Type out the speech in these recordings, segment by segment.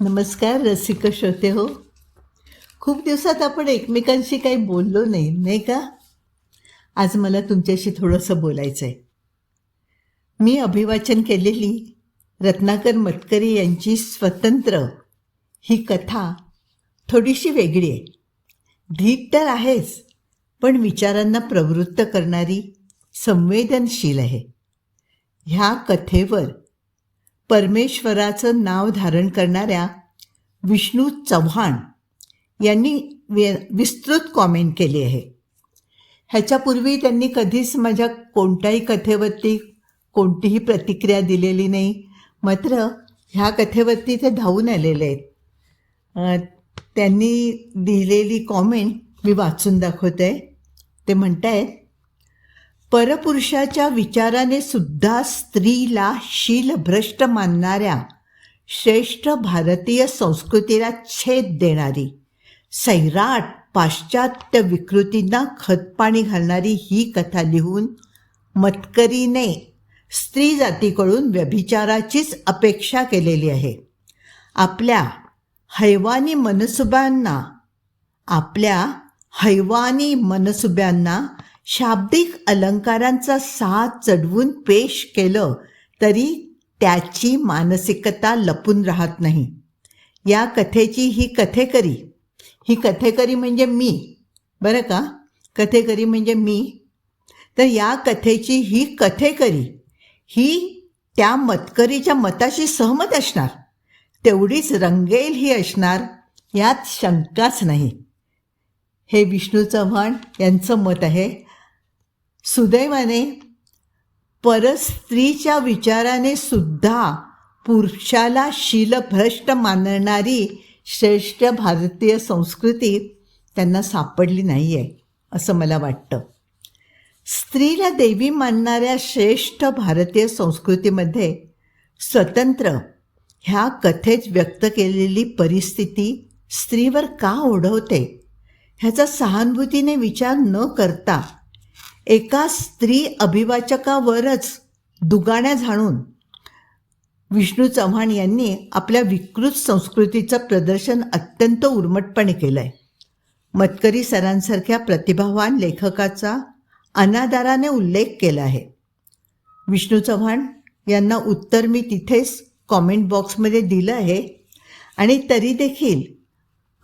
नमस्कार रसिक श्रोते हो. खूप दिवसात आपण एकमेकांशी काही बोललो नाही नाही का? आज मला तुमच्याशी थोडंसं बोलायचं आहे मी अभिवाचन केलेली रत्नाकर मतकरी यांची स्वतंत्र ही कथा थोडीशी वेगळी आहे. धीट तर आहेच पण विचारांना प्रवृत्त करणारी संवेदनशील आहे. ह्या कथेवर परमेश्वराचं नाव धारण करणाऱ्या विष्णू चव्हाण यांनी वि विस्तृत कॉमेंट केली आहे. ह्याच्यापूर्वी त्यांनी कधीच माझ्या कोणत्याही कथेवरती कोणतीही प्रतिक्रिया दिलेली नाही. मात्र ह्या कथेवरती ते धावून आलेले आहेत. त्यांनी दिलेली कॉमेंट मी वाचून दाखवते. ते म्हणतायत परपुरुषाच्या विचाराने सुद्धा स्त्रीला शीलभ्रष्ट मानणाऱ्या श्रेष्ठ भारतीय संस्कृतीला छेद देणारी सैराट पाश्चात्य विकृतींना खतपाणी घालणारी ही कथा लिहून मतकरीने स्त्री जातीकडून व्यभिचाराचीच अपेक्षा केलेली आहे. आपल्या हैवानी मनसुब्यांना आपल्या हैवानी मनसुब्यांना शाब्दिक अलंकारांचा साथ चढवून पेश केलं तरी त्याची मानसिकता लपून राहत नाही. या कथेची ही कथेकरी ही कथेकरी म्हणजे मी बरं का? कथेकरी म्हणजे मी. तर या कथेची ही कथेकरी ही त्या मतकरीच्या मताशी सहमत असणार. तेवढीच रंगेल ही असणार यात शंकाच नाही. हे विष्णू चव्हाण यांचं मत आहे. सुदैवाने परस्त्रीच्या विचाराने सुद्धा पुरुषाला शीलभ्रष्ट मानणारी श्रेष्ठ भारतीय संस्कृती त्यांना सापडली नाही आहे असं मला वाटतं. स्त्रीला देवी मानणाऱ्या श्रेष्ठ भारतीय संस्कृतीमध्ये स्वतंत्र ह्या कथेत व्यक्त केलेली परिस्थिती स्त्रीवर का ओढवते? ह्याचा सहानुभूतीने विचार न करता एका स्त्री अभिवाचकावरच दुगाण्या झाणून विष्णू चव्हाण यांनी आपल्या विकृत संस्कृतीचं प्रदर्शन अत्यंत उर्मटपणे केलं आहे मतकरी सरांसारख्या प्रतिभावान लेखकाचा अनादाराने उल्लेख केला आहे. विष्णू चव्हाण यांना उत्तर मी तिथेच कॉमेंट बॉक्समध्ये दिलं आहे. आणि तरी देखील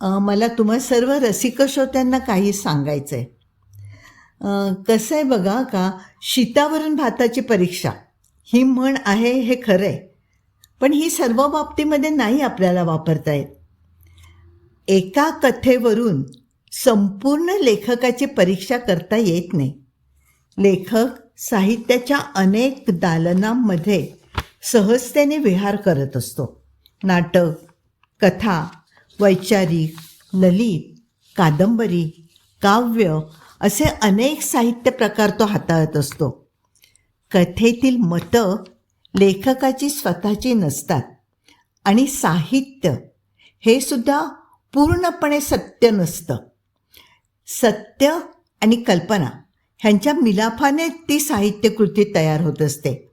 मला तुम्हा सर्व रसिक श्रोत्यांना काही सांगायचं आहे कसं आहे बघा का शीतावरून भाताची परीक्षा. ही म्हण आहे हे खरं आहे. पण ही सर्व बाबतीमध्ये नाही आपल्याला वापरता येत. एका कथेवरून संपूर्ण लेखकाची परीक्षा करता येत नाही. लेखक साहित्याच्या अनेक दालनांमध्ये सहजतेने विहार करत असतो. नाटक कथा वैचारिक ललित कादंबरी काव्य असे अनेक साहित्य प्रकार तो हाताळत असतो. कथेतील मतं लेखकाची स्वतःची नसतात आणि साहित्य हे सुद्धा पूर्णपणे सत्य नसतं. सत्य आणि कल्पना ह्यांच्या मिलाफाने ती साहित्यकृती तयार होत असते.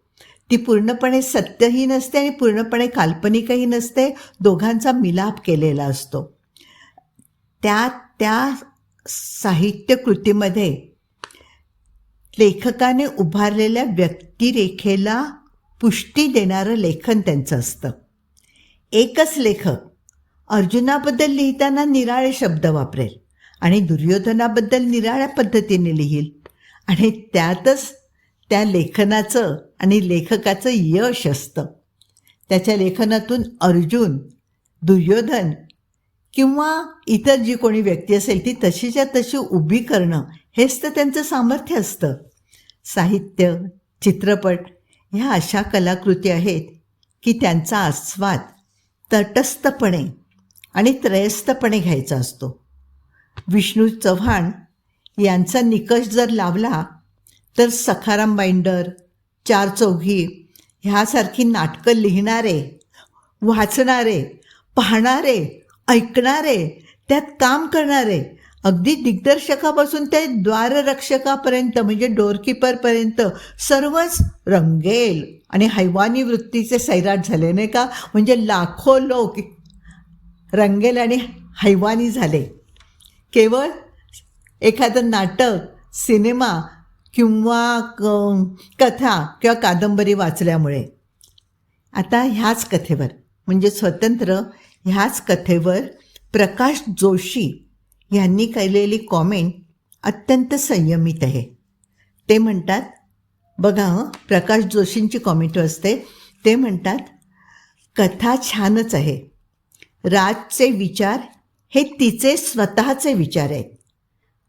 ती पूर्णपणे सत्यही नसते आणि पूर्णपणे काल्पनिकही नसते दोघांचा मिलाप केलेला असतो. त्या त्या साहित्यकृतीमध्ये लेखकाने उभारलेल्या व्यक्तिरेखेला पुष्टी देणारं लेखन त्यांचं असतं. एकच लेखक अर्जुनाबद्दल लिहिताना निराळे शब्द वापरेल आणि दुर्योधनाबद्दल निराळ्या पद्धतीने लिहील आणि त्यातच त्या लेखनाचं आणि लेखकाचं यश असतं. त्याच्या लेखनातून अर्जुन दुर्योधन किंवा इतर जी कोणी व्यक्ती असेल ती तशीच्या तशी उभी करणं हेच तर त्यांचं सामर्थ्य असतं. साहित्य चित्रपट ह्या अशा कलाकृती आहेत की त्यांचा आस्वाद तटस्थपणे आणि त्रयस्थपणे घ्यायचा असतो. विष्णू चव्हाण यांचा निकष जर लावला तर सखाराम बाइंडर चार चौघी ह्यासारखी नाटकं लिहिणारे वाचणारे पाहणारे ऐकणारे त्यात काम करणारे अगदी दिग्दर्शकापासून ते द्वाररक्षकापर्यंत म्हणजे डोरकीपरपर्यंत सर्वच रंगेल. आणि हैवानी वृत्तीचे सैराट झाले नाही का? म्हणजे लाखो लोक रंगेल आणि हैवानी झाले. केवळ एखादं नाटक सिनेमा किंवा क- कथा किंवा कादंबरी वाचल्यामुळे. आता ह्याच कथेवर म्हणजे स्वतंत्र ह्याच कथेवर प्रकाश जोशी यांनी केलेली कॉमेंट अत्यंत संयमित आहे. ते म्हणतात बघा प्रकाश जोशींची कॉमेंट असते. ते म्हणतात कथा छानच आहे. राजचे विचार हे तिचे स्वतःचे विचार आहेत.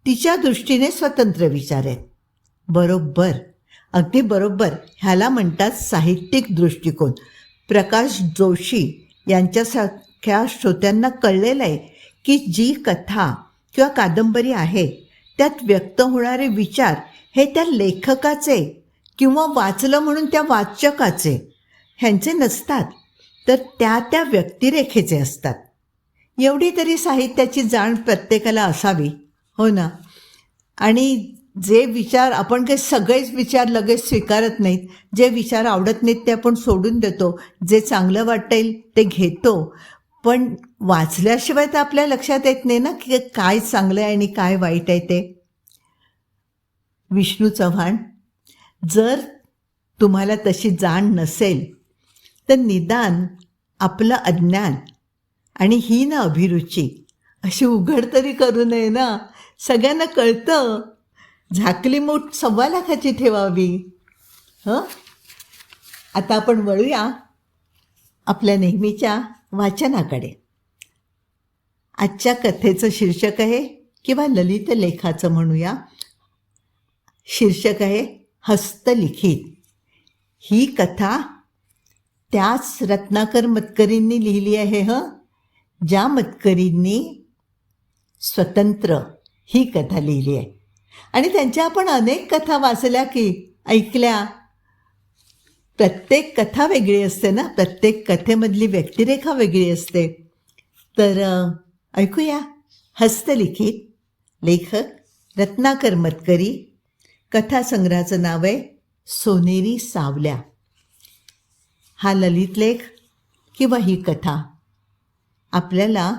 तिच्या दृष्टीने स्वतंत्र विचार आहेत. बरोबर. अगदी बरोबर. ह्याला म्हणतात साहित्यिक दृष्टिकोन. प्रकाश जोशी यांच्यासारख्या श्रोत्यांना कळलेलं आहे की जी कथा किंवा कादंबरी आहे त्यात व्यक्त होणारे विचार हे त्या लेखकाचे किंवा वाचलं म्हणून त्या वाचकाचे ह्यांचे नसतात तर त्या त्या व्यक्तिरेखेचे असतात. एवढी तरी साहित्याची जाण प्रत्येकाला असावी हो ना? आणि जे विचार आपण काही सगळेच विचार लगेच स्वीकारत नाहीत जे विचार आवडत नाहीत ते आपण सोडून देतो जे चांगलं वाटेल ते घेतो पण वाचल्याशिवाय तर आपल्या लक्षात येत नाही ना की काय चांगलं आहे आणि काय वाईट आहे ते. विष्णू चव्हाण जर तुम्हाला तशी जाण नसेल तर निदान आपलं अज्ञान आणि ही ना अभिरुची अशी उघड तरी करू नये ना. सगळ्यांना कळतं झाकली मूठ सव्वा लाखाची ठेवावी. हं? आता आपण वळूया आपल्या नेहमीच्या वाचनाकडे. आजच्या कथेचं शीर्षक आहे किंवा ललित लेखाचं म्हणूया. शीर्षक आहे हस्तलिखित ही कथा त्याच रत्नाकर मतकरींनी लिहिली आहे हं? ज्या मतकरींनी स्वतंत्र ही कथा लिहिली आहे. आणि त्यांच्या आपण अनेक कथा वाचल्या की ऐकल्या प्रत्येक कथा वेगळी असते ना? प्रत्येक कथेमधली व्यक्तिरेखा वेगळी असते. तर ऐकूया. हस्तलिखित लेखक रत्नाकर मतकरी कथासंग्रहाचं नाव आहे सोनेरी सावल्या. हा ललित लेख किंवा ही कथा आपल्याला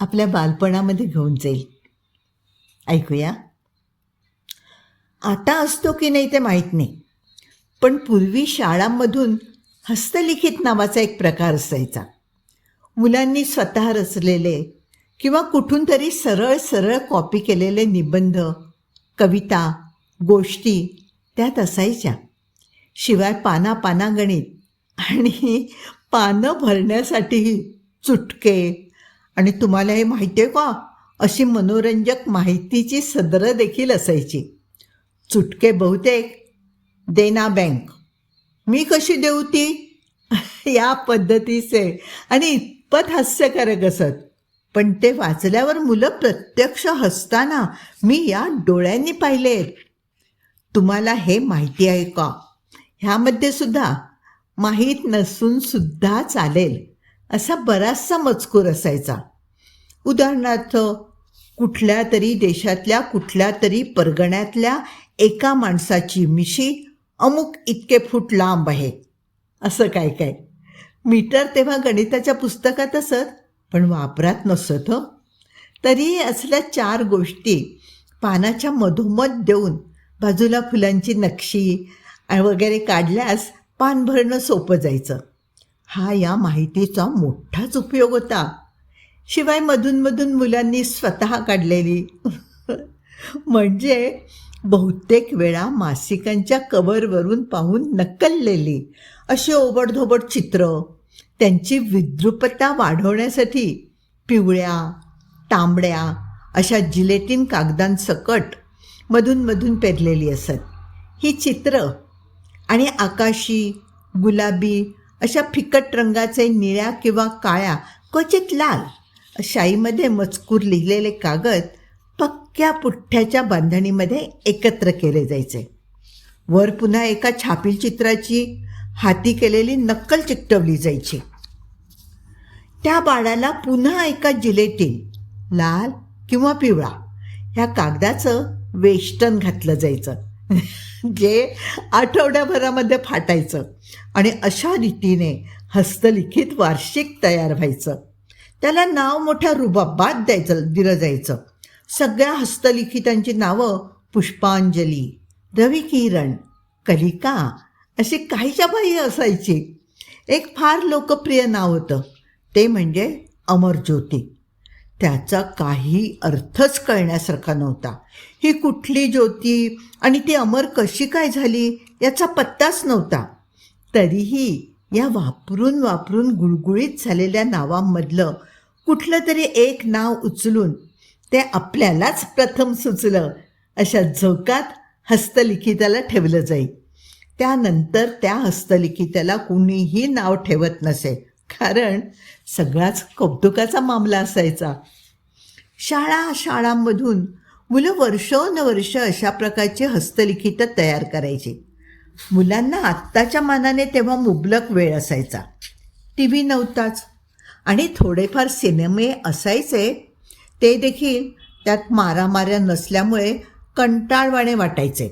आपल्या बालपणामध्ये घेऊन जाईल. ऐकूया. आता असतो की नाही ते माहीत नाही. पण पूर्वी शाळांमधून हस्तलिखित नावाचा एक प्रकार असायचा. मुलांनी स्वतः रचलेले किंवा कुठून तरी सरळ सरळ कॉपी केलेले निबंध कविता गोष्टी त्यात असायच्या. शिवाय पाना पानागणित आणि पानं भरण्यासाठी चुटके आणि तुम्हाला हे माहिती आहे का? अशी मनोरंजक माहितीची सदरं देखील असायची. चुटके बहुतेक देना बँक मी कशी देऊ ती? या पद्धतीचे. आणि इतपत हास्यकारक असत. पण ते वाचल्यावर मुलं प्रत्यक्ष हसताना मी या डोळ्यांनी पाहिले. तुम्हाला हे माहिती आहे का? ह्यामध्ये सुद्धा माहीत नसून सुद्धा चालेल. असा बराचसा मजकूर असायचा. उदाहरणार्थ कुठल्या तरी देशातल्या कुठल्या तरी परगण्यातल्या एका माणसाची मिशी अमुक इतके फूट लांब आहे. असं काय काय? मीटर तेव्हा गणिताच्या पुस्तकात असत पण वापरात नसत हो. तरीही असल्या चार गोष्टी पानाच्या मधोमध देऊन बाजूला फुलांची नक्षी वगैरे काढल्यास पान भरणं सोपं जायचं. हा या माहितीचा मोठाच उपयोग होता. शिवाय मधूनमधून मुलांनी स्वतः काढलेली. म्हणजे बहुतेक वेळा मासिकांच्या कवरवरून पाहून नकललेली अशी ओबडधोबड चित्र त्यांची विद्रुपता वाढवण्यासाठी पिवळ्या तांबड्या अशा जिलेटिन कागदांसकट मधून मधून असत. ही चित्र आणि आकाशी गुलाबी अशा फिकट रंगाचे निळ्या किंवा काळ्या क्वचित लाल शाईमध्ये मजकूर लिहिलेले कागद त्या पुठ्ठ्याच्या बांधणीमध्ये एकत्र केले जायचे. वर पुन्हा एका छापील चित्राची हाती केलेली नक्कल चिकटवली जायची. त्या बाळाला पुन्हा एका जिलेटीन लाल किंवा पिवळा ह्या कागदाचं वेष्टन घातलं जायचं. जे आठवड्याभरामध्ये फाटायचं आणि अशा रीतीने हस्तलिखित वार्षिक तयार व्हायचं. त्याला नाव मोठ्या रुबाबात द्यायचं दिलं जायचं. सगळ्या हस्तलिखितांची नावं पुष्पांजली रविकिरण कलिका अशी काहीच्या बाई असायची. एक फार लोकप्रिय नाव होतं. ते म्हणजे अमरज्योती. त्याचा काही अर्थच कळण्यासारखा नव्हता. ही कुठली ज्योती आणि ती अमर कशी काय झाली याचा पत्ताच नव्हता. तरीही या वापरून वापरून गुळगुळीत झालेल्या नावांमधलं कुठलं तरी एक नाव उचलून ते आपल्यालाच प्रथम सुचलं. अशा झोकात हस्तलिखिताला ठेवलं जाई. त्यानंतर त्या हस्तलिखिताला कुणीही नाव ठेवत नसे. कारण सगळाच कौतुकाचा मामला असायचा. शाळा शाळांमधून मुलं वर्षोनवर्ष अशा प्रकारची हस्तलिखितं तयार करायची. मुलांना आत्ताच्या मानाने तेव्हा मुबलक वेळ असायचा. टी व्ही नव्हताच. आणि थोडेफार सिनेमे असायचे ते देखील त्यात मारामाऱ्या नसल्यामुळे कंटाळवाणे वाटायचे.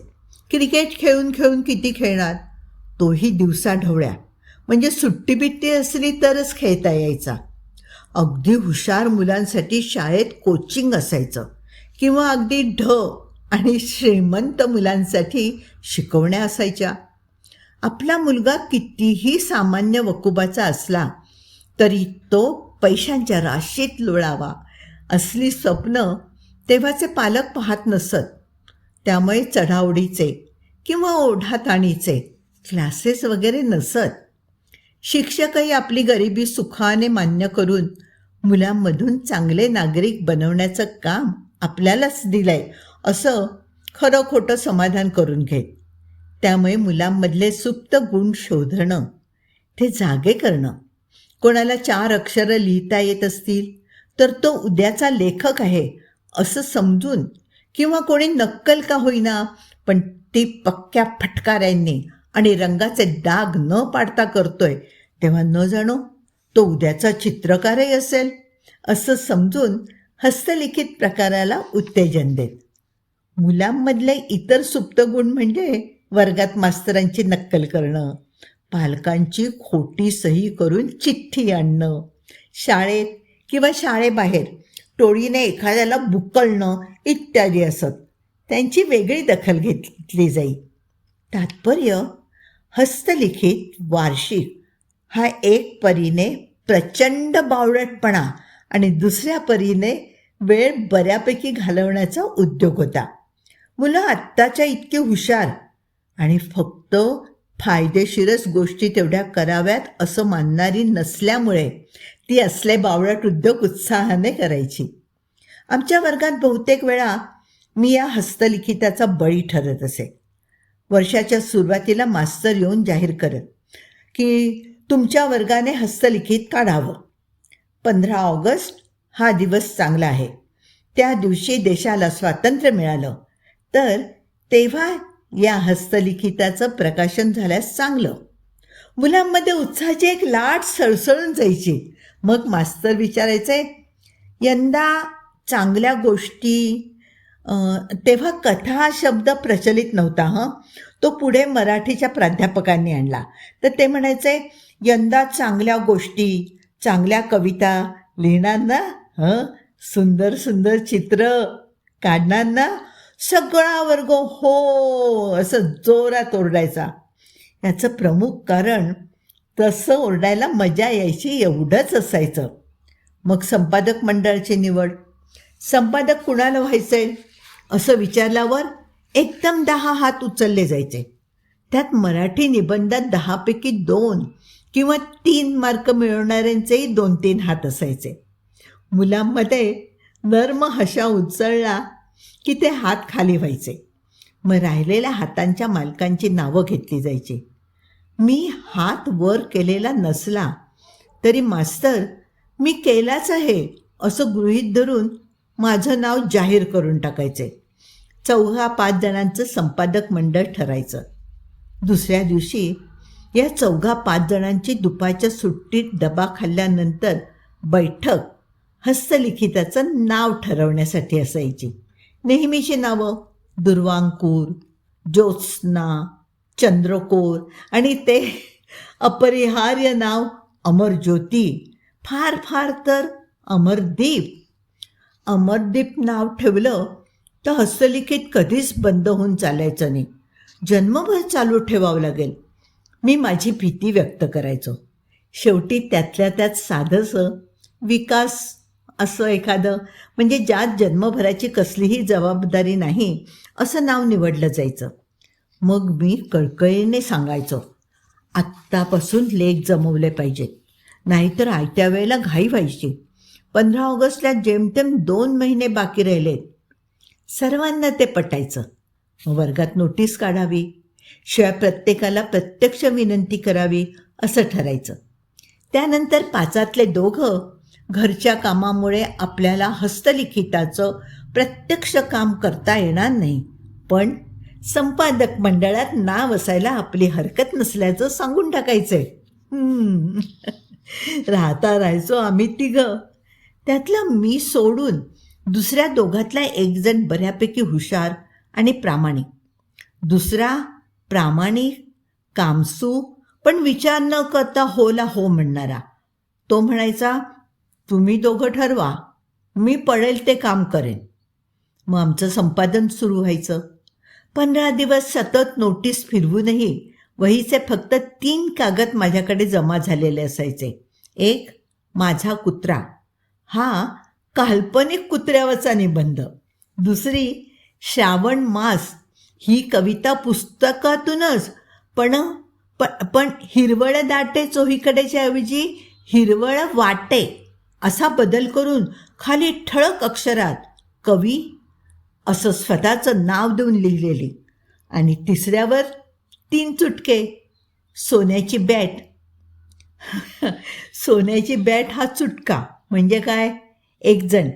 क्रिकेट खेळून खेळून किती खेळणार? तोही दिवसा ढवळ्या. म्हणजे सुट्टी बिट्टी असली तरच खेळता यायचा. अगदी हुशार मुलांसाठी शाळेत कोचिंग असायचं. किंवा अगदी ढ आणि श्रीमंत मुलांसाठी शिकवण्या असायच्या. आपला मुलगा कितीही सामान्य वकुबाचा असला तरी तो पैशांच्या राशीत लोळावा असली स्वप्न तेव्हाचे पालक पाहत नसत. त्यामुळे चढाओढीचे किंवा ओढाताणीचे क्लासेस वगैरे नसत. शिक्षकही आपली गरिबी सुखाने मान्य करून मुलांमधून चांगले नागरिक बनवण्याचं काम आपल्यालाच दिलंय असं खरं खोटं समाधान करून घेत. त्यामुळे मुलांमधले सुप्त गुण शोधणं ते जागे करणं. कोणाला चार अक्षरं लिहिता येत असतील तर तो उद्याचा लेखक आहे असं समजून किंवा कोणी नक्कल का होईना पण ती पक्क्या फटकाऱ्यांनी आणि रंगाचे डाग न पाडता करतोय तेव्हा न जाणो तो उद्याचा चित्रकारही असेल असं समजून हस्तलिखित प्रकाराला उत्तेजन देत. मुलांमधले इतर सुप्त गुण म्हणजे वर्गात मास्तरांची नक्कल करणं पालकांची खोटी सही करून चिठ्ठी आणणं शाळेत किंवा शाळेबाहेर टोळीने एखाद्याला बुकळणं इत्यादी असत. त्यांची वेगळी दखल घेतली जाई. तात्पर्य हस्तलिखित वार्षिक हा एक परीने प्रचंड बावळटपणा आणि दुसऱ्या परीने वेळ बऱ्यापैकी घालवण्याचा उद्योग होता. मुलं आत्ताच्या इतकी हुशार आणि फक्त फायदेशीरच गोष्टी तेवढ्या कराव्यात असं मानणारी नसल्यामुळे ती असले बावळट उद्योग उत्साहाने करायची. आमच्या वर्गात बहुतेक वेळा मी या हस्तलिखिताचा बळी ठरत असे. वर्षाच्या सुरुवातीला मास्तर येऊन जाहीर करत की तुमच्या वर्गाने हस्तलिखित काढावं. पंधरा ऑगस्ट हा दिवस चांगला आहे. त्या दिवशी देशाला स्वातंत्र्य मिळालं. तर तेव्हा या हस्तलिखिताचं प्रकाशन झाल्यास चांगलं. मुलांमध्ये उत्साहाची एक लाट सळसळून जायची. मग मास्तर विचारायचे यंदा चांगल्या गोष्टी तेव्हा कथा हा शब्द प्रचलित नव्हता हं. तो पुढे मराठीच्या प्राध्यापकांनी आणला. तर ते म्हणायचे यंदा चांगल्या गोष्टी चांगल्या कविता लिहिणार ना हं? सुंदर सुंदर चित्र काढणार ना? सगळा वर्ग हो असं जोरात ओरडायचा. याचं प्रमुख कारण तसं ओरडायला मजा यायची एवढंच असायचं. मग संपादक मंडळाची निवड. संपादक कुणाला व्हायचं आहे असं विचारल्यावर एकदम दहा हात उचलले जायचे. त्यात मराठी निबंधात दहापैकी दोन किंवा तीन मार्क मिळवणाऱ्यांचेही दोन तीन हात असायचे. मुलांमध्ये नर्म हशा उचलला की ते हात खाली व्हायचे. मग राहिलेल्या हातांच्या मालकांची नावं घेतली जायची. मी हात वर केलेला नसला तरी मास्तर मी केलाच आहे असं गृहीत धरून माझं नाव जाहीर करून टाकायचे. चौघा पाच जणांचं संपादक मंडळ ठरायचं. दुसऱ्या दिवशी या चौघा पाच जणांची दुपारच्या सुट्टीत डबा खाल्ल्यानंतर बैठक हस्तलिखिताचं नाव ठरवण्यासाठी असायची. नेहमीची नावं दुर्वांकूर ज्योत्स्ना चंद्रकोर. आणि ते अपरिहार्य नाव अमरज्योती. फार फार तर अमरदीप. अमरदीप नाव ठेवलं तर हस्तलिखित कधीच बंद होऊन चालायचं नाही. जन्मभर चालू ठेवावं लागेल. मी माझी भीती व्यक्त करायचो. शेवटी त्यातल्या त्यात साधंसं विकास असं एखादं म्हणजे ज्यात जन्मभराची कसलीही जबाबदारी नाही असं नाव निवडलं जायचं. मग मी कळकळीने सांगायचो आत्तापासून लेख जमवले पाहिजेत नाहीतर आयत्या वेळेला घाई व्हायची. पंधरा ऑगस्टला जेमतेम दोन महिने बाकी राहिलेत. सर्वांना ते पटायचं. वर्गात नोटीस काढावी शिवाय प्रत्येकाला प्रत्यक्ष विनंती करावी असं ठरायचं. त्यानंतर पाचातले दोघं घरच्या कामामुळे आपल्याला हस्तलिखिताचं प्रत्यक्ष काम करता येणार नाही. पण संपादक मंडळात नाव असायला आपली हरकत नसल्याचं सांगून टाकायचंय. राहता राहायचो आम्ही तिघं. त्यातला मी सोडून दुसऱ्या दोघातला एक जण बऱ्यापैकी हुशार आणि प्रामाणिक. दुसरा प्रामाणिक कामसू पण विचार न करता होला हो म्हणणारा. तो म्हणायचा तुम्ही दोघं ठरवा. मी पडेल ते काम करेन. मग आमचं संपादन सुरू व्हायचं. पंधरा दिवस सतत नोटीस फिरवूनही वहीचे फक्त तीन कागद माझ्याकडे जमा झालेले असायचे. एक माझा कुत्रा. हा काल्पनिक कुत्र्यावरचा निबंध. दुसरी श्रावण मास ही कविता पुस्तकातूनच पण पण पण हिरवळ दाटे चोहीकडेच्या ऐवजी हिरवळ वाटे असा बदल करून खाली ठळक अक्षरात कवी असं स्वतःचं नाव देऊन लिहिलेली. आणि तिसऱ्यावर तीन चुटके. सोन्याची बॅट. सोन्याची बॅट हा चुटका. म्हणजे काय? एकजण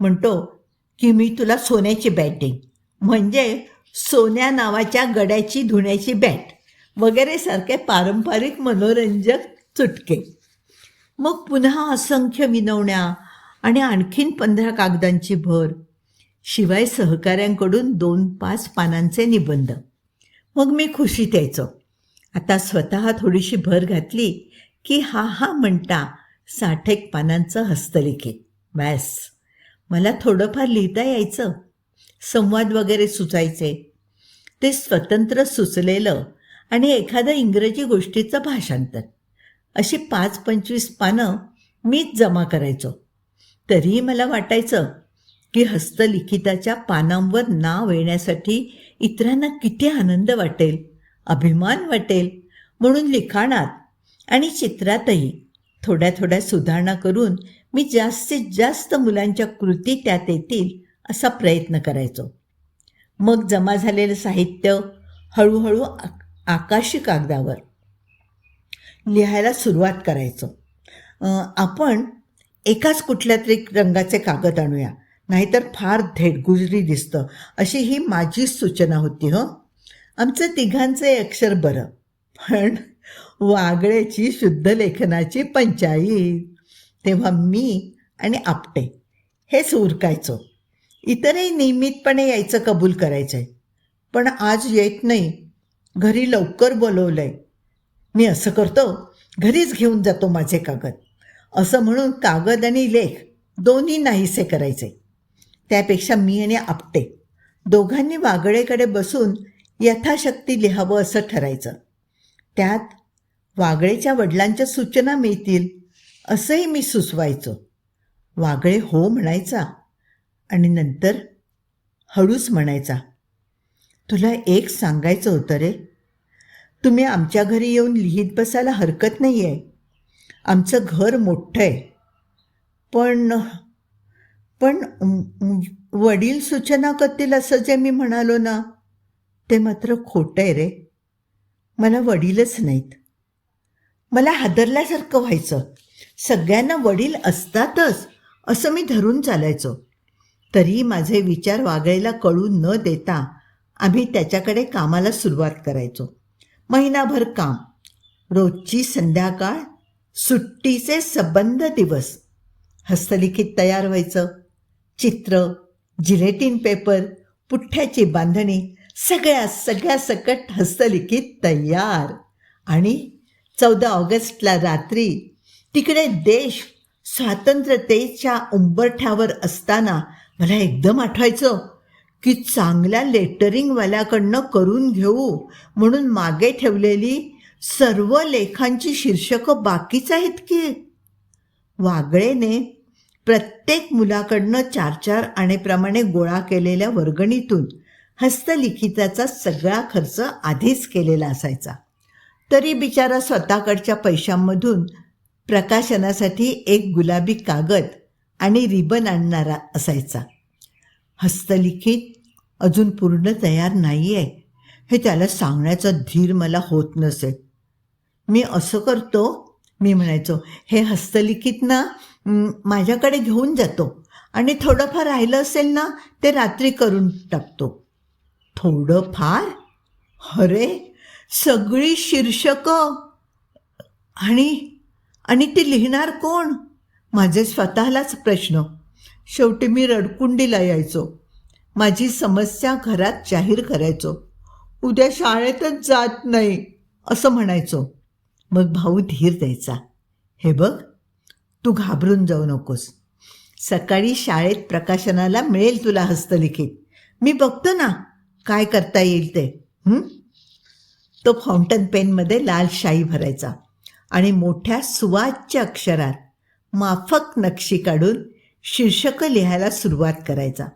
म्हणतो की मी तुला सोन्याची बॅट देईन. म्हणजे सोन्या नावाच्या गड्याची धुण्याची बॅट. वगैरे सारखे पारंपरिक मनोरंजक चुटके. मग पुन्हा असंख्य विनवण्या आणि आणखीन पंधरा कागदांची भर. शिवाय सहकाऱ्यांकडून दोन पाच पानांचे निबंध. मग मी खुशीत यायचो आता स्वतः थोडीशी भर घातली की हा हा म्हणता साठ एक पानांचं हस्तलिखित बॅस. मला थोडंफार लिहिता यायचं. संवाद वगैरे सुचायचे. ते स्वतंत्र सुचलेलं आणि एखादं इंग्रजी गोष्टीचं भाषांतर. अशी पाच पंचवीस पानं मीच जमा करायचो. तरीही मला वाटायचं की हस्तलिखिताच्या पानांवर नाव येण्यासाठी इतरांना किती आनंद वाटेल अभिमान वाटेल म्हणून लिखाणात आणि चित्रातही थोड्या थोड्या सुधारणा करून मी जास्तीत जास्त मुलांच्या कृती त्यात येतील असा प्रयत्न करायचो. मग जमा झालेलं साहित्य हळूहळू आ- आकाशी कागदावर लिहायला सुरुवात करायचो. आपण एकाच कुठल्या तरी रंगाचे कागद आणूया. नाहीतर फार धेडगुजरी दिसतं. अशी ही माझी सूचना होती हो. आमचं तिघांचे अक्षर बरं पण वागळ्याची शुद्ध लेखनाची पंचाईत. तेव्हा मी आणि आपटे हेच उरकायचो इतरही नियमितपणे यायचं कबूल करायचं आहे पण आज येत नाही. घरी लवकर बोलवलंय. मी असं करतो घरीच घेऊन जातो माझे कागद. असं म्हणून कागद आणि लेख दोन्ही नाहीसे करायचे. त्यापेक्षा मी आणि आपटे दोघांनी वागळेकडे बसून यथाशक्ती लिहावं असं ठरायचं. त्यात वागळेच्या वडिलांच्या सूचना मिळतील असंही मी सुचवायचो. वागळे हो म्हणायचा आणि नंतर हळूच म्हणायचा तुला एक सांगायचं होतं रे. तुम्ही आमच्या घरी येऊन लिहित बसायला हरकत नाही आहे आमचं घर मोठं आहे. पण पण वडील सूचना करतील असं जे मी म्हणालो ना ते मात्र खोटं आहे रे. मला वडीलच नाहीत. मला हादरल्यासारखं व्हायचं. सगळ्यांना वडील असतातच असं मी धरून चालायचो. तरी माझे विचार वागळेला कळू न देता आम्ही त्याच्याकडे कामाला सुरुवात करायचो. महिनाभर काम. रोजची संध्याकाळ सुट्टीचे सबंध दिवस. हस्तलिखित तयार व्हायचं. चित्र जिलेटिन पेपर पुठ्ठ्याची बांधणी सगळ्या सगळ्या सकट हस्तलिखित तयार. आणि चौदा ऑगस्टला रात्री तिकडे देश स्वातंत्र्यतेच्या उंबरठ्यावर असताना मला एकदम आठवायचं की चांगल्या लेटरिंगवाल्याकडनं करून घेऊ म्हणून मागे ठेवलेली सर्व लेखांची शीर्षकं बाकीच आहेत की? वागळेने प्रत्येक मुलाकडनं चार चार आणेप्रमाणे गोळा केलेल्या वर्गणीतून हस्तलिखिताचा सगळा खर्च आधीच केलेला असायचा. तरी बिचारा स्वतःकडच्या पैशांमधून प्रकाशनासाठी एक गुलाबी कागद आणि रिबन आणणारा असायचा. हस्तलिखित अजून पूर्ण तयार नाही आहे हे त्याला सांगण्याचा धीर मला होत नसे मी असं करतो? मी म्हणायचो हे हस्तलिखित ना माझ्याकडे घेऊन जातो. आणि थोडंफार राहिलं असेल ना ते रात्री करून टाकतो. थोडंफार? अरे सगळी शीर्षकं. आणि आणि ती लिहिणार कोण? माझे स्वतःलाच प्रश्न. शेवटी मी रडकुंडीला यायचो. माझी समस्या घरात जाहीर करायचो. उद्या शाळेतच जात नाही असं म्हणायचो. मग भाऊ धीर द्यायचा. हे बघ. तू घाबरून जाऊ नकोस. सकाळी शाळेत प्रकाशनाला मिळेल तुला हस्तलिखित. मी बघतो ना काय करता येईल ते. तो फाउंटन पेनमध्ये लाल शाई भरायचा आणि मोठ्या सुवाच्य अक्षरात माफक नक्षी काढून शीर्षकं लिहायला सुरुवात करायचा.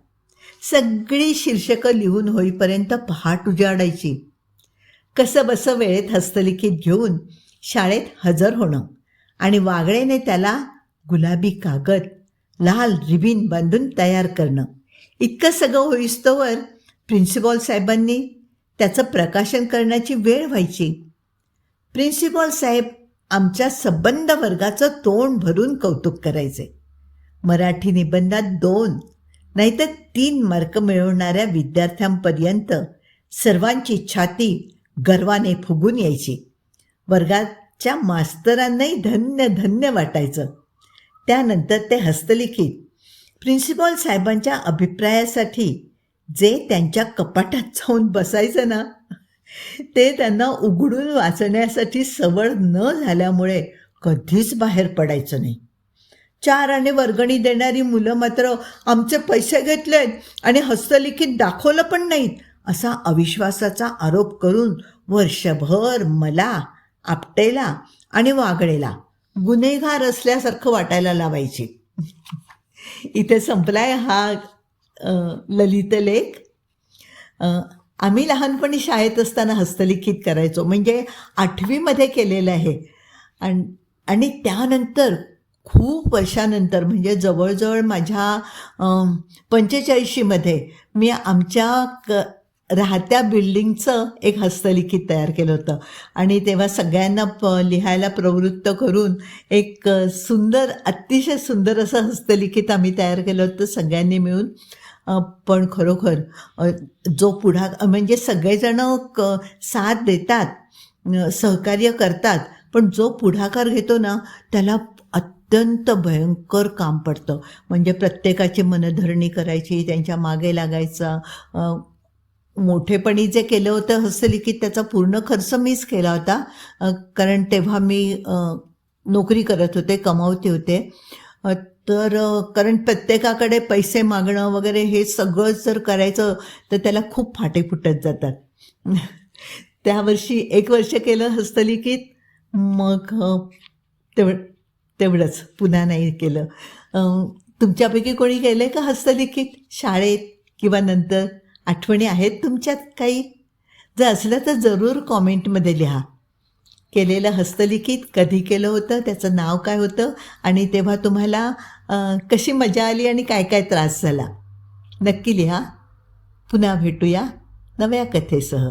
सगळी शीर्षकं लिहून होईपर्यंत पहाट उजाडायची. कसं बसं वेळेत हस्तलिखित घेऊन शाळेत हजर होणं आणि वागळेने त्याला गुलाबी कागद लाल रिबीन बांधून तयार करणं. इतकं सगळं होईस्तोवर प्रिन्सिपॉल साहेबांनी त्याचं प्रकाशन करण्याची वेळ व्हायची. प्रिन्सिपॉल साहेब आमच्या संबंध वर्गाचं तोंड भरून कौतुक करायचे. मराठी निबंधात दोन नाहीतर तीन मार्क मिळवणाऱ्या विद्यार्थ्यांपर्यंत सर्वांची छाती गर्वाने फुगून यायची. वर्गाच्या मास्तरांनाही धन्य धन्य वाटायचं. त्यानंतर ते हस्तलिखित. प्रिन्सिपॉल साहेबांच्या अभिप्रायासाठी जे त्यांच्या कपाटात जाऊन बसायचं ना ते त्यांना उघडून वाचण्यासाठी सवड न झाल्यामुळे कधीच बाहेर पडायचं नाही. चार आणि वर्गणी देणारी मुलं मात्र आमचे पैसे घेतलेत आणि हस्तलिखित दाखवलं पण नाहीत असा अविश्वासाचा आरोप करून वर्षभर मला आपटेला आणि वागळेला गुन्हेगार असल्यासारखं वाटायला लावायची. इथे संपलाय हा ललित लेख. आम्ही लहानपणी शाळेत असताना हस्तलिखित करायचो. म्हणजे आठवीमध्ये केलेलं आहे. आणि आणि त्यानंतर खूप वर्षानंतर म्हणजे जवळजवळ माझ्या पंचेचाळीशीमध्ये मी आमच्या क राहत्या बिल्डिंगचं एक हस्तलिखित तयार केलं होतं. आणि तेव्हा सगळ्यांना प लिहायला प्रवृत्त करून एक सुंदर अतिशय सुंदर असं हस्तलिखित आम्ही तयार केलं होतं सगळ्यांनी मिळून. पण खरोखर जो पुढा म्हणजे सगळेजणं क साथ देतात सहकार्य करतात पण जो पुढाकार घेतो ना त्याला अत्यंत भयंकर काम पडतं. म्हणजे प्रत्येकाची मनधरणी करायची त्यांच्या मागे लागायचा मोठेपणी जे केलं होतं हस्तलिखित त्याचा पूर्ण खर्च मीच केला होता. कारण तेव्हा मी नोकरी करत होते कमावते होते. तर कारण प्रत्येकाकडे पैसे मागणं वगैरे हे सगळं जर करायचं तर त्याला खूप फाटे फुटत जातात. त्या वर्षी एक वर्ष केलं हस्तलिखित मग तेव तेवढंच पुन्हा नाही केलं. तुमच्यापैकी कोणी केलं आहे का हस्तलिखित? शाळेत किंवा नंतर? आठवणी आहेत तुमच्यात काही? जर असलं तर जरूर कॉमेंटमध्ये लिहा. केलेलं हस्तलिखित कधी केलं होतं त्याचं नाव काय होतं आणि तेव्हा तुम्हाला कशी मजा आली आणि काय काय त्रास झाला. नक्की लिहा. पुन्हा भेटूया नव्या कथेसह.